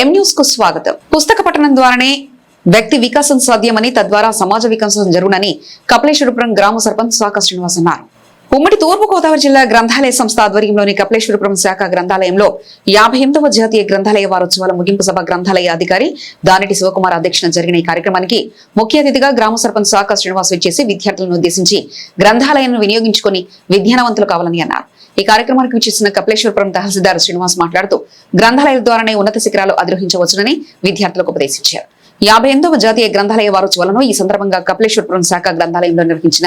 ఎం న్యూస్కు స్వాగతం. పుస్తక పఠనం ద్వారానే వ్యక్తి వికాసం సాధ్యమని తద్వారా సమాజ వికాసం జరుగునని కపిలేశ్వరపురం గ్రామ సర్పంచ్ సాక శ్రీనివాస్ అన్నారు. ఉమ్మడి తూర్పు గోదావరి జిల్లా గ్రంథాలయ సంస్థ ఆధ్వర్యంలోని కపిలేశ్వరపురం శాఖ గ్రంథాలయంలో యాభై ఎనిమిదవ జాతీయ గ్రంథాలయ వారోత్సవాల ముగింపు సభ గ్రంథాలయ అధికారి దానిటి శివకుమార్ అధ్యక్షతన జరిగిన ఈ కార్యక్రమానికి ముఖ్య అతిథిగా గ్రామ సర్పంచ్ శాఖ శ్రీనివాస్ విచ్చేసి విద్యార్థులను ఉద్దేశించి గ్రంథాలయాన్ని వినియోగించుకుని విజ్ఞానవంతులు కావాలని అన్నారు. ఈ కార్యక్రమానికి విచ్చేసిన కపిలేశ్వరపురం తహసీల్దార్ శ్రీనివాస్ మాట్లాడుతూ గ్రంథాలయాల ద్వారానే ఉన్నత శిఖరాలు అధిరోహించవచ్చునని విద్యార్థులకు ఉపదేశించారు. యాభై ఎనిమిదవ జాతీయ గ్రంథాలయ వారోత్సవాలను ఈ సందర్భంగా కపిలేశ్వరపురం శాఖ గ్రంథాలయంలో నిర్వహించిన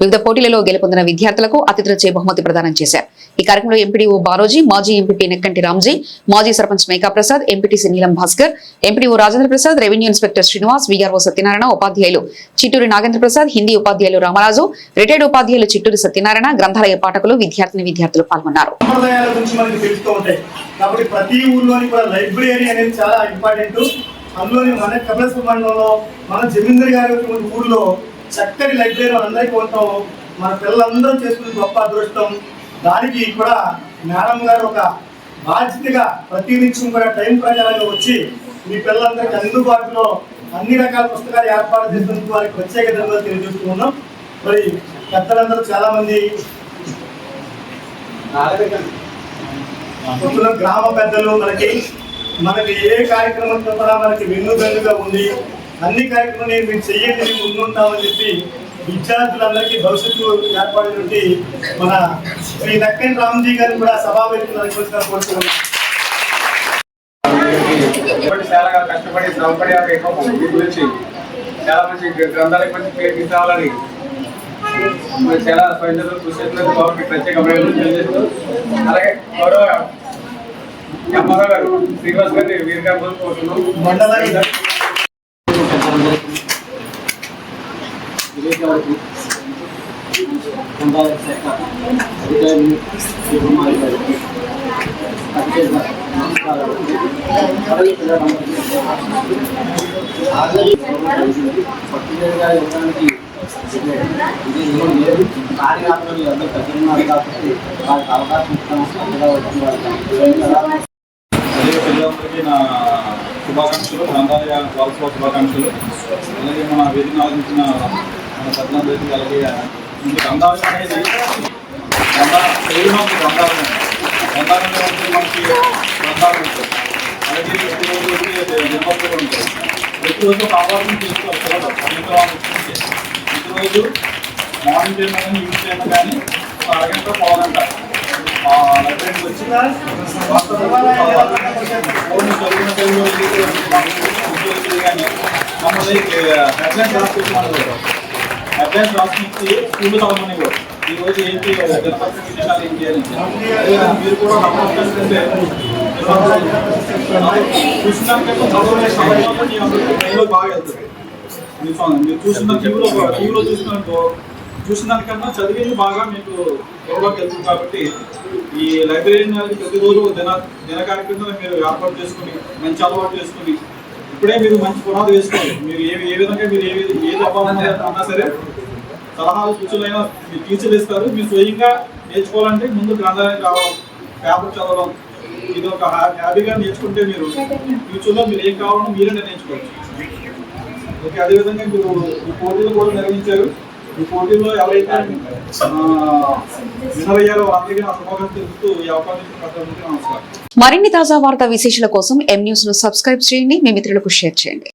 వివిధ పోటీలలో గెలుపొందిన విద్యార్థులకు అతిథులచే బహుమతి ప్రదానం చేశారు. ఈ కార్యక్రమంలో ఎంపీడీఓ బారోజీ మాజీ ఎంపీపీ నెక్కంటి రామ్జీ మాజీ sarpanch Meka Prasad MPTC Neelam Bhaskar MPDO Rajendra Prasad revenue inspector Srinivas VRO Satyanarayana ఉపాధ్యాయులు చిట్టూరి నాగేంద్ర ప్రసాద్ హిందీ ఉపాధ్యాయులు రామరాజు రిటైర్డ్ ఉపాధ్యాయులు చిట్టూరి సత్యనారాయణ గ్రంథాలయ పాఠకులు విద్యార్థిని విద్యార్థులు పాల్గొన్నారు. కాబట్టి ప్రతి ఊర్లోని కూడా లైబ్రరీ అనేది చాలా ఇంపార్టెంట్. అందులోని మన కపిలేశ్వర మండలంలో మన జమీందర్ గారి ఊర్లో చక్కటి లైబ్రరీ మనందరికీ ఉంటాం మన పిల్లలందరూ చేసుకునే గొప్ప అదృష్టం. దానికి కూడా మేడం గారు ఒక బాధ్యతగా ప్రతి నిత్యం కూడా టైం ప్రకారంగా వచ్చి మీ పిల్లలందరికీ అందుబాటులో అన్ని రకాల పుస్తకాలు ఏర్పాటు చేసినందుకు వారికి ప్రత్యేక ధన్యవాదాలు తెలియజేస్తూ ఉన్నాం. మరి పెద్దలందరూ చాలా మంది గ్రామ పెద్దలు మనకి మనకి ఏ కార్యక్రమం కూడా మనకి వెన్నుదన్నుగా ఉంది అన్ని కార్యక్రమాలు మీరు చెయ్యండి మేము ముందుంటామని చెప్పి విద్యార్థులందరికీ భవిష్యత్తు ఏర్పడినటువంటి మన శ్రీ నక్కని రామ్జీ గారిని కూడా సభావేదికలు కోరుతున్నాం చాలా కష్టపడి శ్రమపడి ఆ యొక్క దీని గురించి చాలా మంచి గ్రంథాల గురించి పేరు తీసుకోవాలని చాలా ప్రజలు కృషి చేస్తున్నందుకు ప్రత్యేక అభినందనలు తెలియజేస్తూ అలాగే గౌరవ అమ్మారావు గారు? శ్రీనివాస్ గారిని వీరు గారు కోరుతున్నాం. వచ్చిన వాళ్ళకి ప్రజలందరికీ నా శుభాకాంక్షలు గ్రంథాలయ వారసత్వ శుభాకాంక్షలు. అలాగే మన వేదిక ఆలోచించిన మన పెద్దలందరికీ అలాగే ఈ గ్రంథాలయం అనేది గ్రంథాలయం గ్రంథాలయం గ్రంథాలయం. గ్రంథాలయంలో మనకి గ్రంథాలయం ఉంటాయి అలాగే ప్రతిరోజు నిర్మాణాలు ఉంటాయి ప్రతిరోజు ఒక అవార్డుని తీసుకోవాలి పిల్లలు జీవితం ప్రతిరోజు మార్నింగ్ టైం కానీ ఈవినింగ్ టైం కానీ అరగంట పావుగంట ఆ మమ్మల్ని హెడ్లైన్స్ రాసుకుంటున్నాను హెడ్లైన్స్ రాసుకుంటే స్కూల్ చదవమని కూడా ఈ రోజు ఏంటి గణపతి విషయాలు ఏం చేయాలి మీరు కూడా నమ్మకంటే చదవలే సమయంలో బాగా వెళ్తుంది మీరు చూసిన టీవీలో టీవీలో చూసినట్టు చూసిన దానికన్నా చదివేది బాగా మీకు గౌరవం వెళ్తుంది కాబట్టి ఈ లైబ్రరీ ప్రతిరోజు దిన దిన కార్యక్రమం మీరు ఏర్పాటు చేసుకుని మంచి అలవాటు చేసుకుని ఇప్పుడే మీరు మంచి పునాది వేసుకోండి మీరు ఏ ఏ విధంగా మీరు ఏ ఏది అవ్వాలన్నా అన్నా సరే సలహాలు సూచనలైనా మీరు టీచర్లు ఇస్తారు. మీరు స్వయంగా నేర్చుకోవాలంటే ముందు గ్రంథాలయం రావడం పేపర్ చదవడం ఇది ఒక హ్యాబీగా నేర్చుకుంటే మీరు ఫ్యూచర్లో మీరు ఏం కావాలో మీరే నిర్ణయించుకోవచ్చు. ఓకే అదేవిధంగా మీరు ఈ పోటీలు కూడా నిర్వహించారు. ఈ పోటీలో ఎవరైతే వినవయ్యారో వారికి నా శుభాకాంక్షలు తెలుపుతూ ఈ అవకాశం ఇచ్చిన నమస్కారం. మరిన్ని తాజా వార్తా విశేషాల కోసం ఎం న్యూస్ను సబ్స్క్రైబ్ చేయండి. మీ మిత్రులకు షేర్ చేయండి.